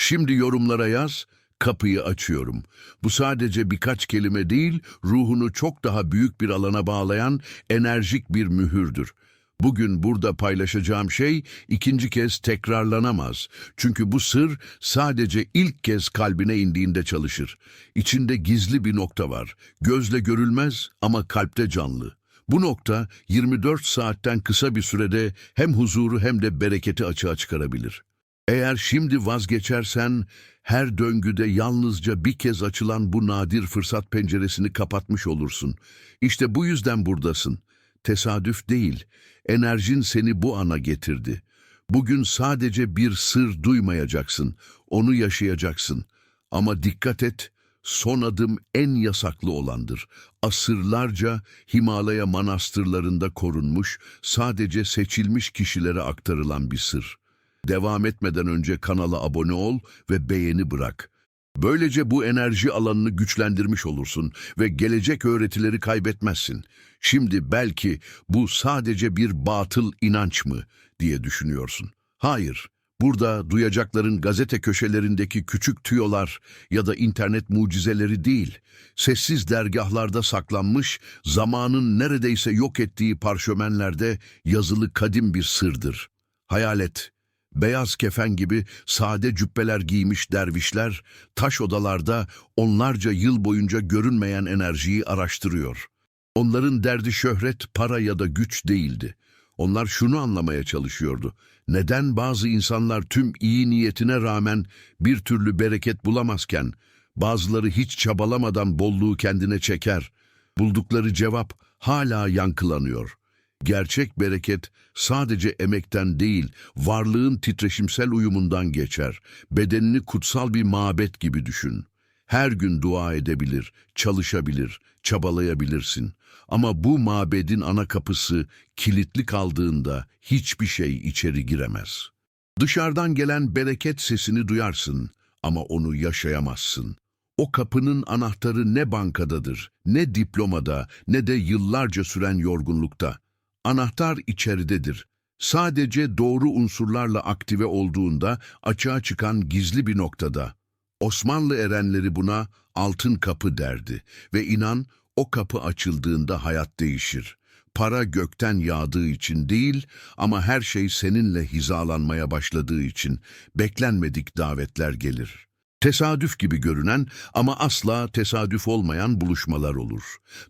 Şimdi yorumlara yaz, kapıyı açıyorum. Bu sadece birkaç kelime değil, ruhunu çok daha büyük bir alana bağlayan enerjik bir mühürdür. Bugün burada paylaşacağım şey ikinci kez tekrarlanamaz. Çünkü bu sır sadece ilk kez kalbine indiğinde çalışır. İçinde gizli bir nokta var. Gözle görülmez ama kalpte canlı. Bu nokta 24 saatten kısa bir sürede hem huzuru hem de bereketi açığa çıkarabilir. Eğer şimdi vazgeçersen her döngüde yalnızca bir kez açılan bu nadir fırsat penceresini kapatmış olursun. İşte bu yüzden buradasın. Tesadüf değil, enerjin seni bu ana getirdi. Bugün sadece bir sır duymayacaksın, onu yaşayacaksın. Ama dikkat et, son adım en yasaklı olandır. Asırlarca Himalaya manastırlarında korunmuş, sadece seçilmiş kişilere aktarılan bir sır. Devam etmeden önce kanala abone ol ve beğeni bırak. Böylece bu enerji alanını güçlendirmiş olursun ve gelecek öğretileri kaybetmezsin. Şimdi belki bu sadece bir batıl inanç mı diye düşünüyorsun. Hayır, burada duyacakların gazete köşelerindeki küçük tüyolar ya da internet mucizeleri değil, sessiz dergahlarda saklanmış, zamanın neredeyse yok ettiği parşömenlerde yazılı kadim bir sırdır. Hayal et, Beyaz kefen gibi sade cübbeler giymiş dervişler, taş odalarda onlarca yıl boyunca görünmeyen enerjiyi araştırıyor. Onların derdi şöhret, para ya da güç değildi. Onlar şunu anlamaya çalışıyordu. Neden bazı insanlar tüm iyi niyetine rağmen bir türlü bereket bulamazken, bazıları hiç çabalamadan bolluğu kendine çeker? Buldukları cevap hala yankılanıyor. Gerçek bereket sadece emekten değil, varlığın titreşimsel uyumundan geçer. Bedenini kutsal bir mabet gibi düşün. Her gün dua edebilir, çalışabilir, çabalayabilirsin. Ama bu mabedin ana kapısı kilitli kaldığında hiçbir şey içeri giremez. Dışarıdan gelen bereket sesini duyarsın ama onu yaşayamazsın. O kapının anahtarı ne bankadadır, ne diplomada, ne de yıllarca süren yorgunlukta. Anahtar içeridedir. Sadece doğru unsurlarla aktive olduğunda açığa çıkan gizli bir noktada. Osmanlı erenleri buna altın kapı derdi ve inan o kapı açıldığında hayat değişir. Para gökten yağdığı için değil ama her şey seninle hizalanmaya başladığı için beklenmedik davetler gelir. Tesadüf gibi görünen ama asla tesadüf olmayan buluşmalar olur.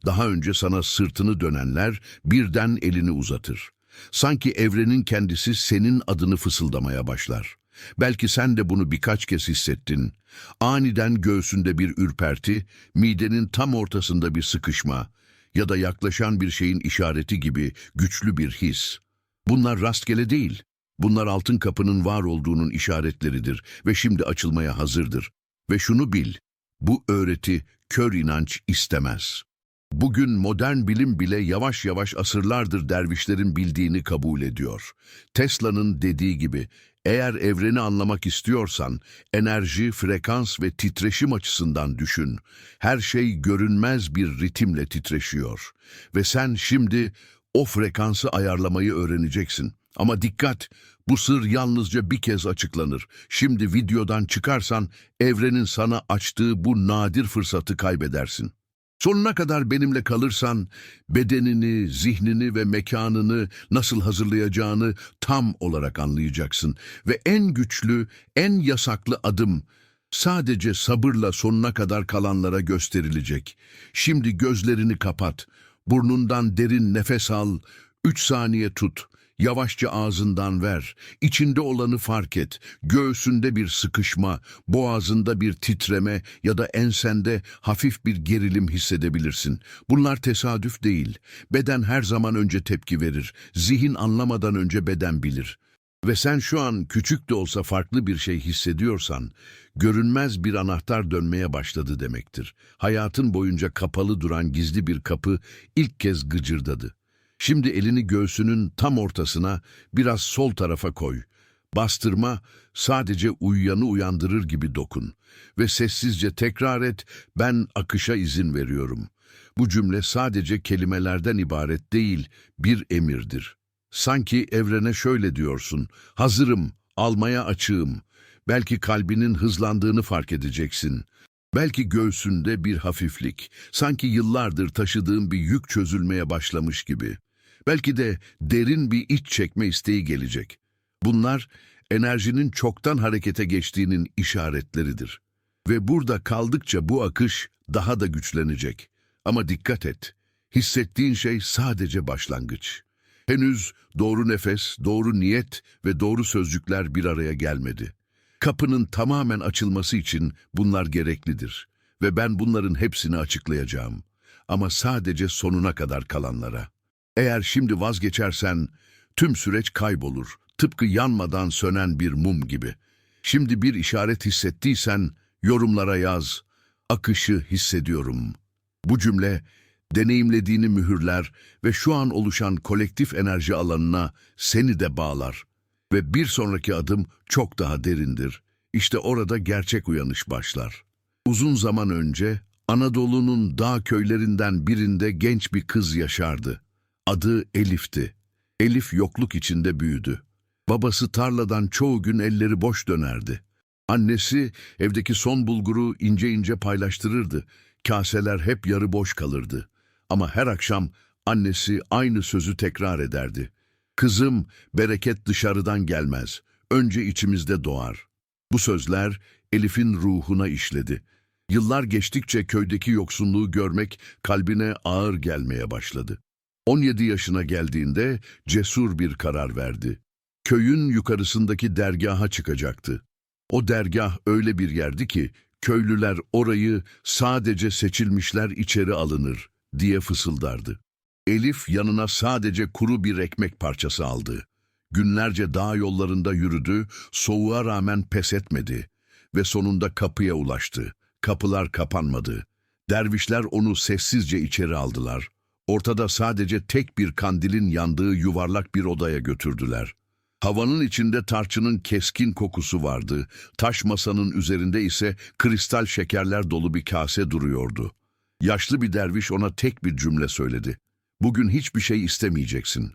Daha önce sana sırtını dönenler birden elini uzatır. Sanki evrenin kendisi senin adını fısıldamaya başlar. Belki sen de bunu birkaç kez hissettin. Aniden göğsünde bir ürperti, midenin tam ortasında bir sıkışma ya da yaklaşan bir şeyin işareti gibi güçlü bir his. Bunlar rastgele değil. Bunlar altın kapının var olduğunun işaretleridir ve şimdi açılmaya hazırdır. Ve şunu bil, bu öğreti kör inanç istemez. Bugün modern bilim bile yavaş yavaş asırlardır dervişlerin bildiğini kabul ediyor. Tesla'nın dediği gibi, eğer evreni anlamak istiyorsan, enerji, frekans ve titreşim açısından düşün. Her şey görünmez bir ritimle titreşiyor. Ve sen şimdi o frekansı ayarlamayı öğreneceksin. Ama dikkat, bu sır yalnızca bir kez açıklanır. Şimdi videodan çıkarsan evrenin sana açtığı bu nadir fırsatı kaybedersin. Sonuna kadar benimle kalırsan bedenini, zihnini ve mekanını nasıl hazırlayacağını tam olarak anlayacaksın. Ve en güçlü, en yasaklı adım sadece sabırla sonuna kadar kalanlara gösterilecek. Şimdi gözlerini kapat, burnundan derin nefes al, üç saniye tut. Yavaşça ağzından ver, içinde olanı fark et, göğsünde bir sıkışma, boğazında bir titreme ya da ensende hafif bir gerilim hissedebilirsin. Bunlar tesadüf değil. Beden her zaman önce tepki verir, zihin anlamadan önce beden bilir. Ve sen şu an küçük de olsa farklı bir şey hissediyorsan, görünmez bir anahtar dönmeye başladı demektir. Hayatın boyunca kapalı duran gizli bir kapı ilk kez gıcırdadı. Şimdi elini göğsünün tam ortasına biraz sol tarafa koy. Bastırma sadece uyuyanı uyandırır gibi dokun. Ve sessizce tekrar et, ben akışa izin veriyorum. Bu cümle sadece kelimelerden ibaret değil, bir emirdir. Sanki evrene şöyle diyorsun, hazırım, almaya açığım. Belki kalbinin hızlandığını fark edeceksin. Belki göğsünde bir hafiflik, sanki yıllardır taşıdığın bir yük çözülmeye başlamış gibi. Belki de derin bir iç çekme isteği gelecek. Bunlar enerjinin çoktan harekete geçtiğinin işaretleridir. Ve burada kaldıkça bu akış daha da güçlenecek. Ama dikkat et, hissettiğin şey sadece başlangıç. Henüz doğru nefes, doğru niyet ve doğru sözcükler bir araya gelmedi. Kapının tamamen açılması için bunlar gereklidir. Ve ben bunların hepsini açıklayacağım. Ama sadece sonuna kadar kalanlara. Eğer şimdi vazgeçersen tüm süreç kaybolur. Tıpkı yanmadan sönen bir mum gibi. Şimdi bir işaret hissettiysen yorumlara yaz. Akışı hissediyorum. Bu cümle deneyimlediğini mühürler ve şu an oluşan kolektif enerji alanına seni de bağlar. Ve bir sonraki adım çok daha derindir. İşte orada gerçek uyanış başlar. Uzun zaman önce Anadolu'nun dağ köylerinden birinde genç bir kız yaşardı. Adı Elif'ti. Elif yokluk içinde büyüdü. Babası tarladan çoğu gün elleri boş dönerdi. Annesi evdeki son bulguru ince ince paylaştırırdı. Kaseler hep yarı boş kalırdı. Ama her akşam annesi aynı sözü tekrar ederdi. Kızım, bereket dışarıdan gelmez. Önce içimizde doğar. Bu sözler Elif'in ruhuna işledi. Yıllar geçtikçe köydeki yoksunluğu görmek kalbine ağır gelmeye başladı. 17 yaşına geldiğinde cesur bir karar verdi. Köyün yukarısındaki dergaha çıkacaktı. O dergah öyle bir yerdi ki köylüler orayı sadece seçilmişler içeri alınır diye fısıldardı. Elif yanına sadece kuru bir ekmek parçası aldı. Günlerce dağ yollarında yürüdü, soğuğa rağmen pes etmedi ve sonunda kapıya ulaştı. Kapılar kapanmadı. Dervişler onu sessizce içeri aldılar. Ortada sadece tek bir kandilin yandığı yuvarlak bir odaya götürdüler. Havanın içinde tarçının keskin kokusu vardı. Taş masanın üzerinde ise kristal şekerler dolu bir kase duruyordu. Yaşlı bir derviş ona tek bir cümle söyledi. Bugün hiçbir şey istemeyeceksin.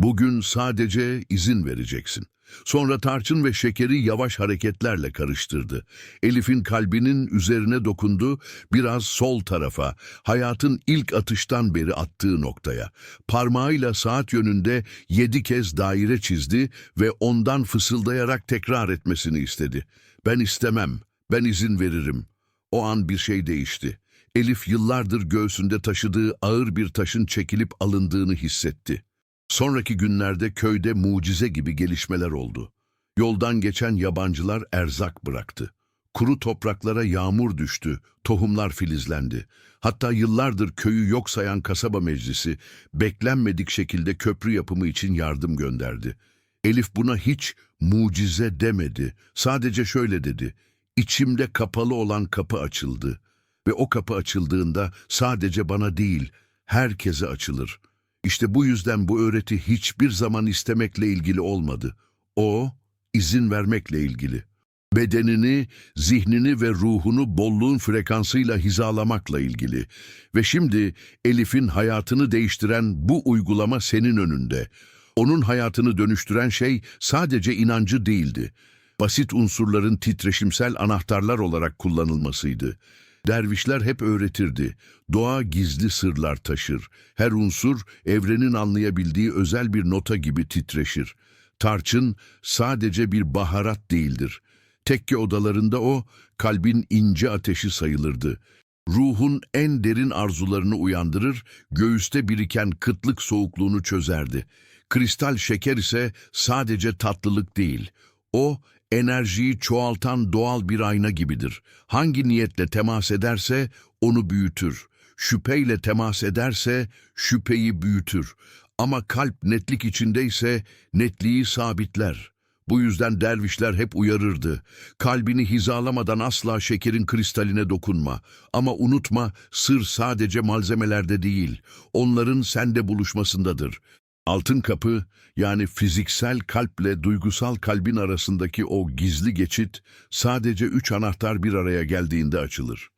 Bugün sadece izin vereceksin. Sonra tarçın ve şekeri yavaş hareketlerle karıştırdı. Elif'in kalbinin üzerine dokundu, biraz sol tarafa, hayatın ilk atıştan beri attığı noktaya. Parmağıyla saat yönünde yedi kez daire çizdi ve ondan fısıldayarak tekrar etmesini istedi. Ben istemem, ben izin veririm. O an bir şey değişti. Elif yıllardır göğsünde taşıdığı ağır bir taşın çekilip alındığını hissetti. Sonraki günlerde köyde mucize gibi gelişmeler oldu. Yoldan geçen yabancılar erzak bıraktı. Kuru topraklara yağmur düştü, tohumlar filizlendi. Hatta yıllardır köyü yok sayan kasaba meclisi beklenmedik şekilde köprü yapımı için yardım gönderdi. Elif buna hiç mucize demedi. Sadece şöyle dedi. İçimde kapalı olan kapı açıldı. Ve o kapı açıldığında sadece bana değil, herkese açılır. İşte bu yüzden bu öğreti hiçbir zaman istemekle ilgili olmadı. O, izin vermekle ilgili. Bedenini, zihnini ve ruhunu bolluğun frekansıyla hizalamakla ilgili. Ve şimdi Elif'in hayatını değiştiren bu uygulama senin önünde. Onun hayatını dönüştüren şey sadece inancı değildi. Basit unsurların titreşimsel anahtarlar olarak kullanılmasıydı. Dervişler hep öğretirdi. Doğa gizli sırlar taşır. Her unsur evrenin anlayabildiği özel bir nota gibi titreşir. Tarçın sadece bir baharat değildir. Tekke odalarında o kalbin ince ateşi sayılırdı. Ruhun en derin arzularını uyandırır, göğüste biriken kıtlık soğukluğunu çözerdi. Kristal şeker ise sadece tatlılık değil. O enerjiyi çoğaltan doğal bir ayna gibidir. Hangi niyetle temas ederse onu büyütür. Şüpheyle temas ederse şüpheyi büyütür. Ama kalp netlik içindeyse netliği sabitler. Bu yüzden dervişler hep uyarırdı. Kalbini hizalamadan asla şekerin kristaline dokunma. Ama unutma sır sadece malzemelerde değil, onların sende buluşmasındadır. Altın kapı yani fiziksel kalple duygusal kalbin arasındaki o gizli geçit sadece üç anahtar bir araya geldiğinde açılır.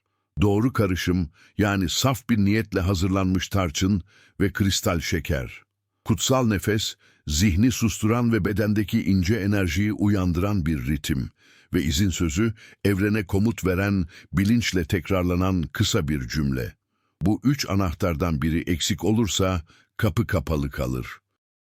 Doğru karışım yani saf bir niyetle hazırlanmış tarçın ve kristal şeker. Kutsal nefes, zihni susturan ve bedendeki ince enerjiyi uyandıran bir ritim. Ve izin sözü evrene komut veren, bilinçle tekrarlanan kısa bir cümle. Bu üç anahtardan biri eksik olursa kapı kapalı kalır.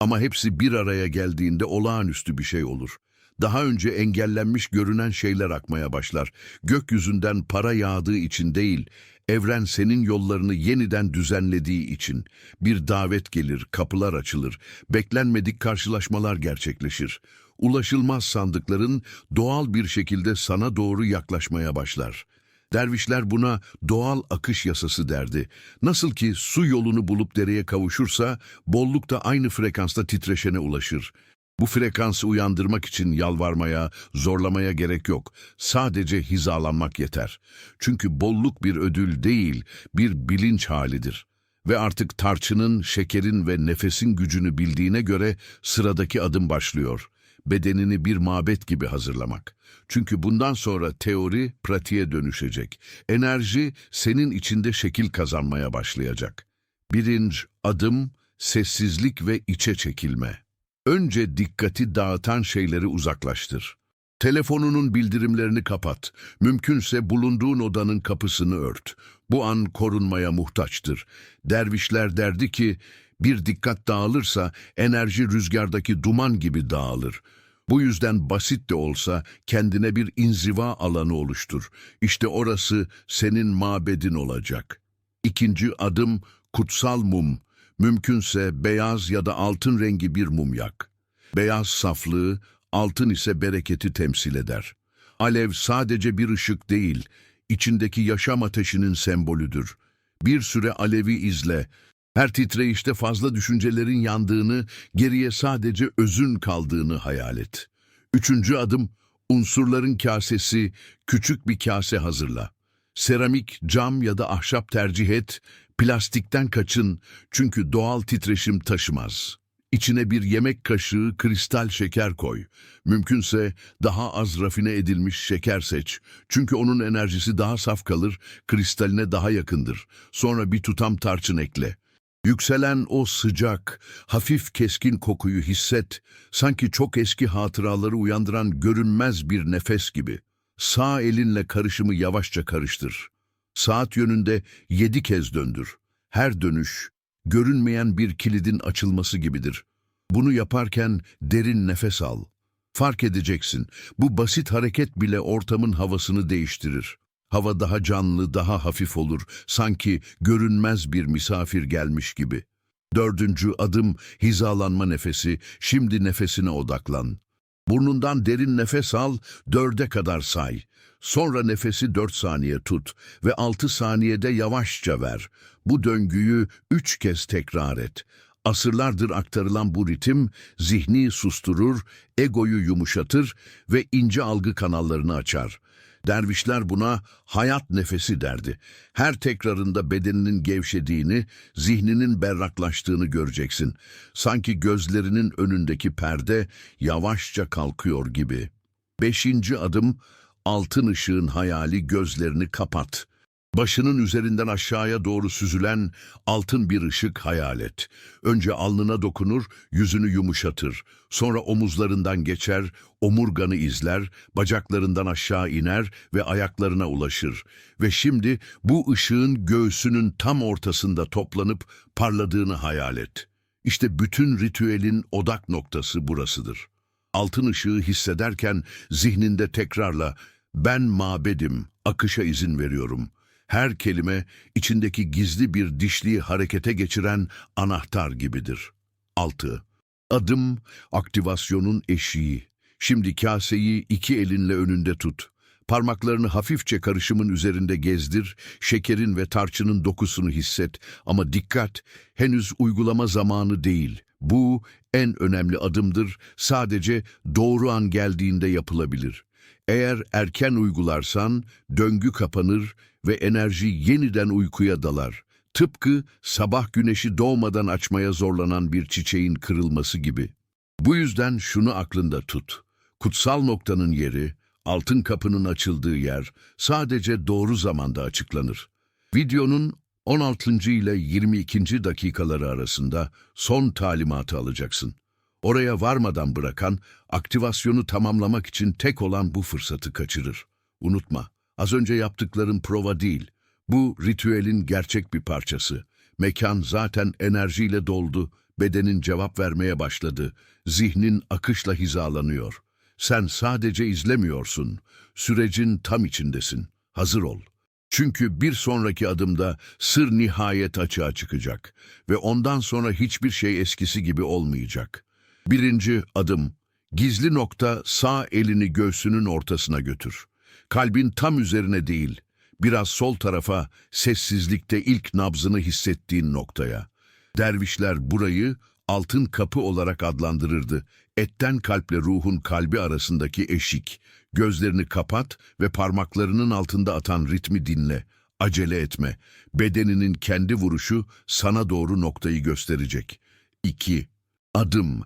Ama hepsi bir araya geldiğinde olağanüstü bir şey olur. Daha önce engellenmiş görünen şeyler akmaya başlar. Gökyüzünden para yağdığı için değil, evren senin yollarını yeniden düzenlediği için. Bir davet gelir, kapılar açılır, beklenmedik karşılaşmalar gerçekleşir. Ulaşılmaz sandıkların doğal bir şekilde sana doğru yaklaşmaya başlar. Dervişler buna doğal akış yasası derdi. Nasıl ki su yolunu bulup dereye kavuşursa, bolluk da aynı frekansta titreşene ulaşır. Bu frekansı uyandırmak için yalvarmaya, zorlamaya gerek yok. Sadece hizalanmak yeter. Çünkü bolluk bir ödül değil, bir bilinç halidir. Ve artık tarçının, şekerin ve nefesin gücünü bildiğine göre sıradaki adım başlıyor. Bedenini bir mabet gibi hazırlamak. Çünkü bundan sonra teori pratiğe dönüşecek. Enerji senin içinde şekil kazanmaya başlayacak. Birinci adım sessizlik ve içe çekilme. Önce dikkati dağıtan şeyleri uzaklaştır. Telefonunun bildirimlerini kapat. Mümkünse bulunduğun odanın kapısını ört. Bu an korunmaya muhtaçtır. Dervişler derdi ki, bir dikkat dağılırsa enerji rüzgardaki duman gibi dağılır. Bu yüzden basit de olsa kendine bir inziva alanı oluştur. İşte orası senin mabedin olacak. İkinci adım kutsal mum. Mümkünse beyaz ya da altın rengi bir mum yak. Beyaz saflığı, altın ise bereketi temsil eder. Alev sadece bir ışık değil, içindeki yaşam ateşinin sembolüdür. Bir süre alevi izle. Her titreyişte fazla düşüncelerin yandığını, geriye sadece özün kaldığını hayal et. Üçüncü adım, unsurların kasesi, küçük bir kase hazırla. Seramik, cam ya da ahşap tercih et, plastikten kaçın çünkü doğal titreşim taşımaz. İçine bir yemek kaşığı kristal şeker koy. Mümkünse daha az rafine edilmiş şeker seç. Çünkü onun enerjisi daha saf kalır, kristaline daha yakındır. Sonra bir tutam tarçın ekle. Yükselen o sıcak, hafif keskin kokuyu hisset. Sanki çok eski hatıraları uyandıran görünmez bir nefes gibi. Sağ elinle karışımı yavaşça karıştır. Saat yönünde yedi kez döndür. Her dönüş, görünmeyen bir kilidin açılması gibidir. Bunu yaparken derin nefes al. Fark edeceksin, bu basit hareket bile ortamın havasını değiştirir. Hava daha canlı, daha hafif olur, sanki görünmez bir misafir gelmiş gibi. Dördüncü adım hizalanma nefesi, şimdi nefesine odaklan. Burnundan derin nefes al, dörde kadar say. Sonra nefesi dört saniye tut ve altı saniyede yavaşça ver. Bu döngüyü üç kez tekrar et. Asırlardır aktarılan bu ritim zihni susturur, egoyu yumuşatır ve ince algı kanallarını açar. Dervişler buna hayat nefesi derdi. Her tekrarında bedeninin gevşediğini, zihninin berraklaştığını göreceksin. Sanki gözlerinin önündeki perde yavaşça kalkıyor gibi. Beşinci adım, altın ışığın hayali gözlerini kapat. Başının üzerinden aşağıya doğru süzülen altın bir ışık hayal et. Önce alnına dokunur, yüzünü yumuşatır. Sonra omuzlarından geçer, omurganı izler, bacaklarından aşağı iner ve ayaklarına ulaşır. Ve şimdi bu ışığın göğsünün tam ortasında toplanıp parladığını hayal et. İşte bütün ritüelin odak noktası burasıdır. Altın ışığı hissederken zihninde tekrarla ben mabedim, akışa izin veriyorum. Her kelime içindeki gizli bir dişliği harekete geçiren anahtar gibidir. 6. Adım aktivasyonun eşiği. Şimdi kaseyi iki elinle önünde tut. Parmaklarını hafifçe karışımın üzerinde gezdir, şekerin ve tarçının dokusunu hisset. Ama dikkat, henüz uygulama zamanı değil. Bu en önemli adımdır, sadece doğru an geldiğinde yapılabilir. Eğer erken uygularsan döngü kapanır ve enerji yeniden uykuya dalar. Tıpkı sabah güneşi doğmadan açmaya zorlanan bir çiçeğin kırılması gibi. Bu yüzden şunu aklında tut. Kutsal noktanın yeri, altın kapının açıldığı yer sadece doğru zamanda açıklanır. Videonun 16. ile 22. dakikaları arasında son talimatı alacaksın. Oraya varmadan bırakan, aktivasyonu tamamlamak için tek olan bu fırsatı kaçırır. Unutma, az önce yaptıkların prova değil. Bu ritüelin gerçek bir parçası. Mekan zaten enerjiyle doldu, bedenin cevap vermeye başladı, zihnin akışla hizalanıyor. Sen sadece izlemiyorsun, sürecin tam içindesin. Hazır ol. Çünkü bir sonraki adımda sır nihayet açığa çıkacak ve ondan sonra hiçbir şey eskisi gibi olmayacak. Birinci adım, gizli nokta sağ elini göğsünün ortasına götür. Kalbin tam üzerine değil, biraz sol tarafa sessizlikte ilk nabzını hissettiğin noktaya. Dervişler burayı altın kapı olarak adlandırırdı. Etten kalple ruhun kalbi arasındaki eşik. Gözlerini kapat ve parmaklarının altında atan ritmi dinle. Acele etme. Bedeninin kendi vuruşu sana doğru noktayı gösterecek. 2. Adım.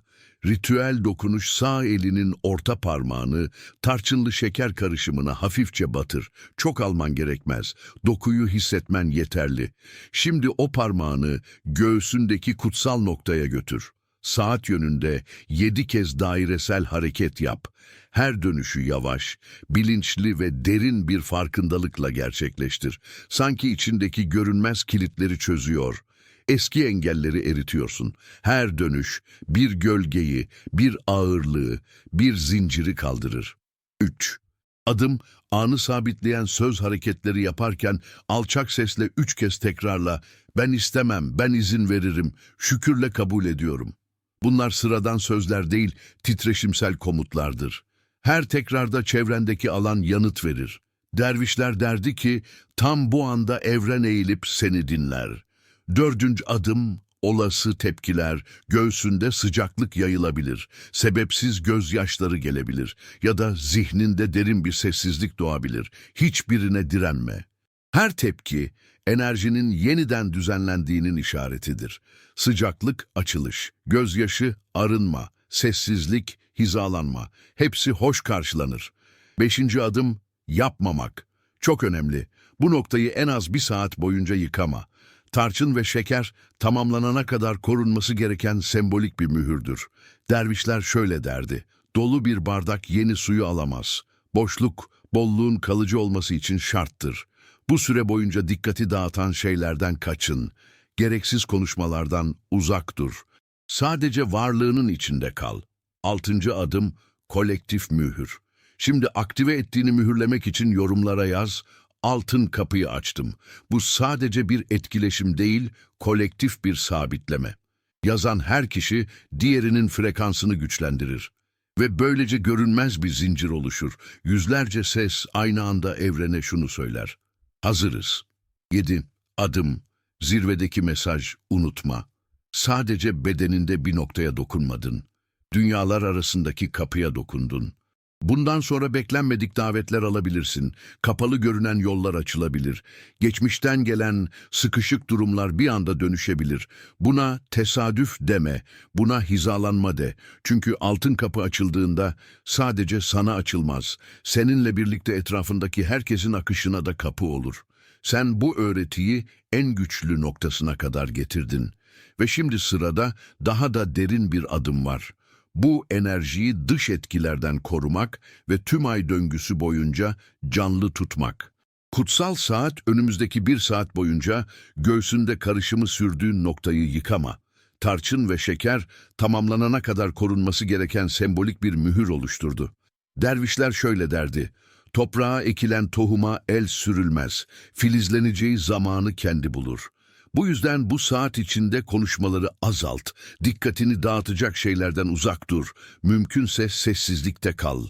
Ritüel dokunuş sağ elinin orta parmağını tarçınlı şeker karışımına hafifçe batır. Çok alman gerekmez. Dokuyu hissetmen yeterli. Şimdi o parmağını göğsündeki kutsal noktaya götür. Saat yönünde yedi kez dairesel hareket yap. Her dönüşü yavaş, bilinçli ve derin bir farkındalıkla gerçekleştir. Sanki içindeki görünmez kilitleri çözüyor. Eski engelleri eritiyorsun. Her dönüş bir gölgeyi, bir ağırlığı, bir zinciri kaldırır. 3. Adım, anı sabitleyen söz hareketleri yaparken alçak sesle üç kez tekrarla, ben istemem, ben izin veririm, şükürle kabul ediyorum. Bunlar sıradan sözler değil, titreşimsel komutlardır. Her tekrarda çevrendeki alan yanıt verir. Dervişler derdi ki, tam bu anda evren eğilip seni dinler. Dördüncü adım, olası tepkiler, göğsünde sıcaklık yayılabilir, sebepsiz gözyaşları gelebilir ya da zihninde derin bir sessizlik doğabilir. Hiçbirine direnme. Her tepki, enerjinin yeniden düzenlendiğinin işaretidir. Sıcaklık, açılış, gözyaşı, arınma, sessizlik, hizalanma. Hepsi hoş karşılanır. Beşinci adım, yapmamak. Çok önemli. Bu noktayı en az bir saat boyunca yıkama. Tarçın ve şeker tamamlanana kadar korunması gereken sembolik bir mühürdür. Dervişler şöyle derdi. Dolu bir bardak yeni suyu alamaz. Boşluk, bolluğun kalıcı olması için şarttır. Bu süre boyunca dikkati dağıtan şeylerden kaçın. Gereksiz konuşmalardan uzak dur. Sadece varlığının içinde kal. Altıncı adım kolektif mühür. Şimdi aktive ettiğini mühürlemek için yorumlara yaz, altın kapıyı açtım. Bu sadece bir etkileşim değil, kolektif bir sabitleme. Yazan her kişi diğerinin frekansını güçlendirir. Ve böylece görünmez bir zincir oluşur. Yüzlerce ses aynı anda evrene şunu söyler. Hazırız. 7. Adım. Zirvedeki mesaj unutma. Sadece bedeninde bir noktaya dokunmadın. Dünyalar arasındaki kapıya dokundun. Bundan sonra beklenmedik davetler alabilirsin. Kapalı görünen yollar açılabilir. Geçmişten gelen sıkışık durumlar bir anda dönüşebilir. Buna tesadüf deme, buna hizalanma de. Çünkü altın kapı açıldığında sadece sana açılmaz. Seninle birlikte etrafındaki herkesin akışına da kapı olur. Sen bu öğretiyi en güçlü noktasına kadar getirdin. Ve şimdi sırada daha da derin bir adım var. Bu enerjiyi dış etkilerden korumak ve tüm ay döngüsü boyunca canlı tutmak. Kutsal saat önümüzdeki bir saat boyunca göğsünde karışımı sürdüğün noktayı yıkama. Tarçın ve şeker tamamlanana kadar korunması gereken sembolik bir mühür oluşturdu. Dervişler şöyle derdi, toprağa ekilen tohuma el sürülmez, filizleneceği zamanı kendi bulur. Bu yüzden bu saat içinde konuşmaları azalt, dikkatini dağıtacak şeylerden uzak dur, mümkünse sessizlikte kal.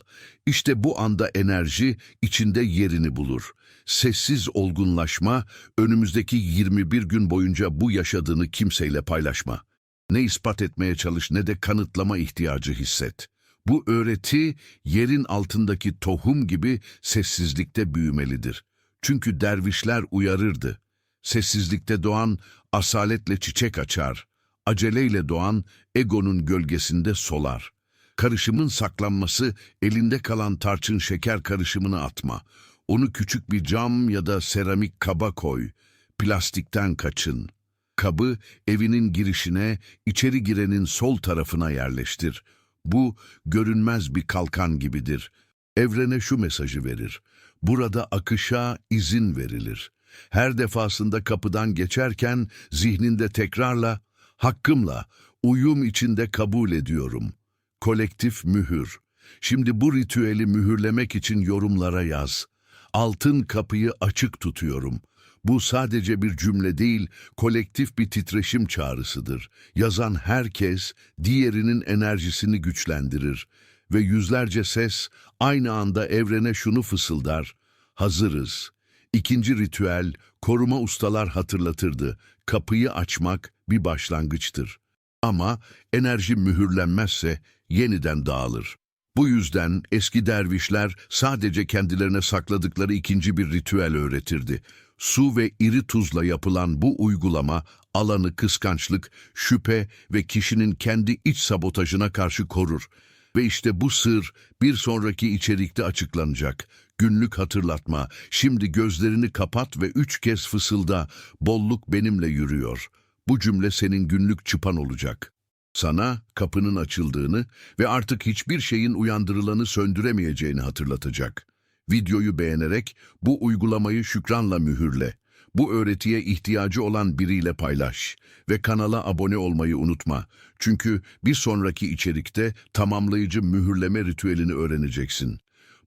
İşte bu anda enerji içinde yerini bulur. Sessiz olgunlaşma, önümüzdeki 21 gün boyunca bu yaşadığını kimseyle paylaşma. Ne ispat etmeye çalış ne de kanıtlama ihtiyacı hisset. Bu öğreti yerin altındaki tohum gibi sessizlikte büyümelidir. Çünkü dervişler uyarırdı. Sessizlikte doğan asaletle çiçek açar, aceleyle doğan egonun gölgesinde solar. Karışımın saklanması elinde kalan tarçın şeker karışımını atma. Onu küçük bir cam ya da seramik kaba koy. Plastikten kaçın. Kabı evinin girişine, içeri girenin sol tarafına yerleştir. Bu görünmez bir kalkan gibidir. Evrene şu mesajı verir. Burada akışa izin verilir. Her defasında kapıdan geçerken zihninde tekrarla, hakkımla, uyum içinde kabul ediyorum. Kolektif mühür. Şimdi bu ritüeli mühürlemek için yorumlara yaz. Altın kapıyı açık tutuyorum. Bu sadece bir cümle değil, kolektif bir titreşim çağrısıdır. Yazan herkes diğerinin enerjisini güçlendirir ve yüzlerce ses aynı anda evrene şunu fısıldar. Hazırız. İkinci ritüel, koruma ustalar hatırlatırdı. Kapıyı açmak bir başlangıçtır. Ama enerji mühürlenmezse yeniden dağılır. Bu yüzden eski dervişler sadece kendilerine sakladıkları ikinci bir ritüel öğretirdi. Su ve iri tuzla yapılan bu uygulama alanı kıskançlık, şüphe ve kişinin kendi iç sabotajına karşı korur. Ve işte bu sır bir sonraki içerikte açıklanacak. Günlük hatırlatma, şimdi gözlerini kapat ve üç kez fısılda, bolluk benimle yürüyor. Bu cümle senin günlük çıpan olacak. Sana kapının açıldığını ve artık hiçbir şeyin uyandırılanı söndüremeyeceğini hatırlatacak. Videoyu beğenerek bu uygulamayı şükranla mühürle. Bu öğretiye ihtiyacı olan biriyle paylaş ve kanala abone olmayı unutma. Çünkü bir sonraki içerikte tamamlayıcı mühürleme ritüelini öğreneceksin.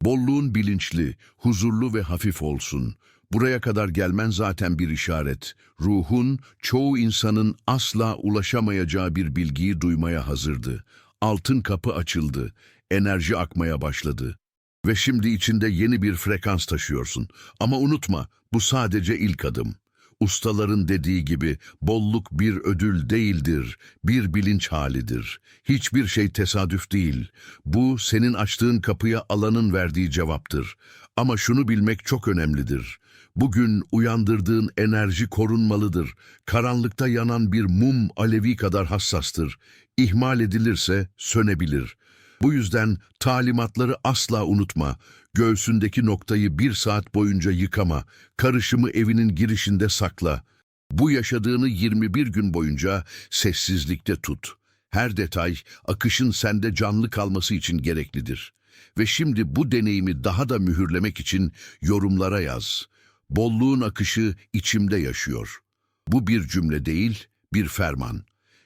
Bolluğun bilinçli, huzurlu ve hafif olsun. Buraya kadar gelmen zaten bir işaret. Ruhun, çoğu insanın asla ulaşamayacağı bir bilgiyi duymaya hazırdı. Altın kapı açıldı, enerji akmaya başladı. Ve şimdi içinde yeni bir frekans taşıyorsun. Ama unutma, bu sadece ilk adım. Ustaların dediği gibi bolluk bir ödül değildir, bir bilinç halidir. Hiçbir şey tesadüf değil. Bu senin açtığın kapıya alanın verdiği cevaptır. Ama şunu bilmek çok önemlidir. Bugün uyandırdığın enerji korunmalıdır. Karanlıkta yanan bir mum alevi kadar hassastır. İhmal edilirse sönebilir. Bu yüzden talimatları asla unutma. Göğsündeki noktayı bir saat boyunca yıkama. Karışımı evinin girişinde sakla. Bu yaşadığını 21 gün boyunca sessizlikte tut. Her detay akışın sende canlı kalması için gereklidir. Ve şimdi bu deneyimi daha da mühürlemek için yorumlara yaz. Bolluğun akışı içimde yaşıyor. Bu bir cümle değil, bir ferman.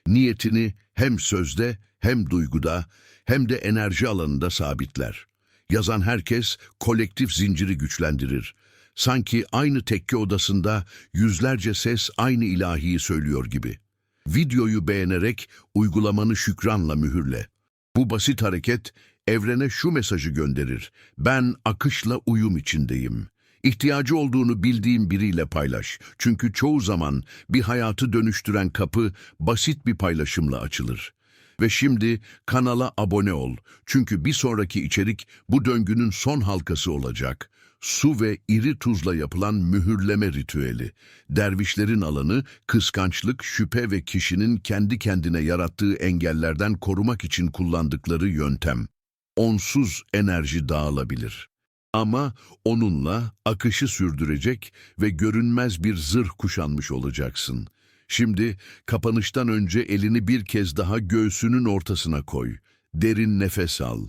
Niyetini hem sözde hem duyguda hem de enerji alanında sabitler. Yazan herkes kolektif zinciri güçlendirir. Sanki aynı tekke odasında yüzlerce ses aynı ilahiyi söylüyor gibi. Videoyu beğenerek uygulamanı şükranla mühürle. Bu basit hareket evrene şu mesajı gönderir. Ben akışla uyum içindeyim. İhtiyacı olduğunu bildiğim biriyle paylaş. Çünkü çoğu zaman bir hayatı dönüştüren kapı basit bir paylaşımla açılır. Ve şimdi kanala abone ol. Çünkü bir sonraki içerik bu döngünün son halkası olacak. Su ve iri tuzla yapılan mühürleme ritüeli. Dervişlerin alanı kıskançlık, şüphe ve kişinin kendi kendine yarattığı engellerden korumak için kullandıkları yöntem. Onsuz enerji dağılabilir. Ama onunla akışı sürdürecek ve görünmez bir zırh kuşanmış olacaksın. Şimdi kapanıştan önce elini bir kez daha göğsünün ortasına koy. Derin nefes al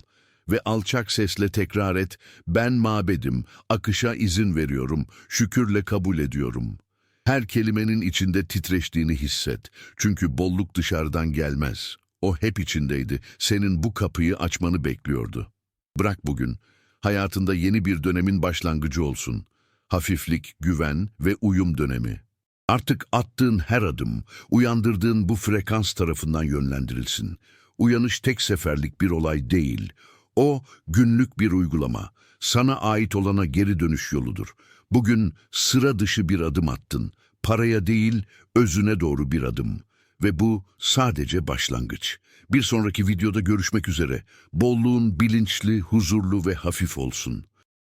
ve alçak sesle tekrar et. Ben mabedim, akışa izin veriyorum, şükürle kabul ediyorum. Her kelimenin içinde titreştiğini hisset. Çünkü bolluk dışarıdan gelmez. O hep içindeydi. Senin bu kapıyı açmanı bekliyordu. Bırak bugün. Hayatında yeni bir dönemin başlangıcı olsun. Hafiflik, güven ve uyum dönemi. Artık attığın her adım, uyandırdığın bu frekans tarafından yönlendirilsin. Uyanış tek seferlik bir olay değil. O günlük bir uygulama. Sana ait olana geri dönüş yoludur. Bugün sıra dışı bir adım attın. Paraya değil, özüne doğru bir adım. Ve bu sadece başlangıç. Bir sonraki videoda görüşmek üzere. Bolluğun bilinçli, huzurlu ve hafif olsun.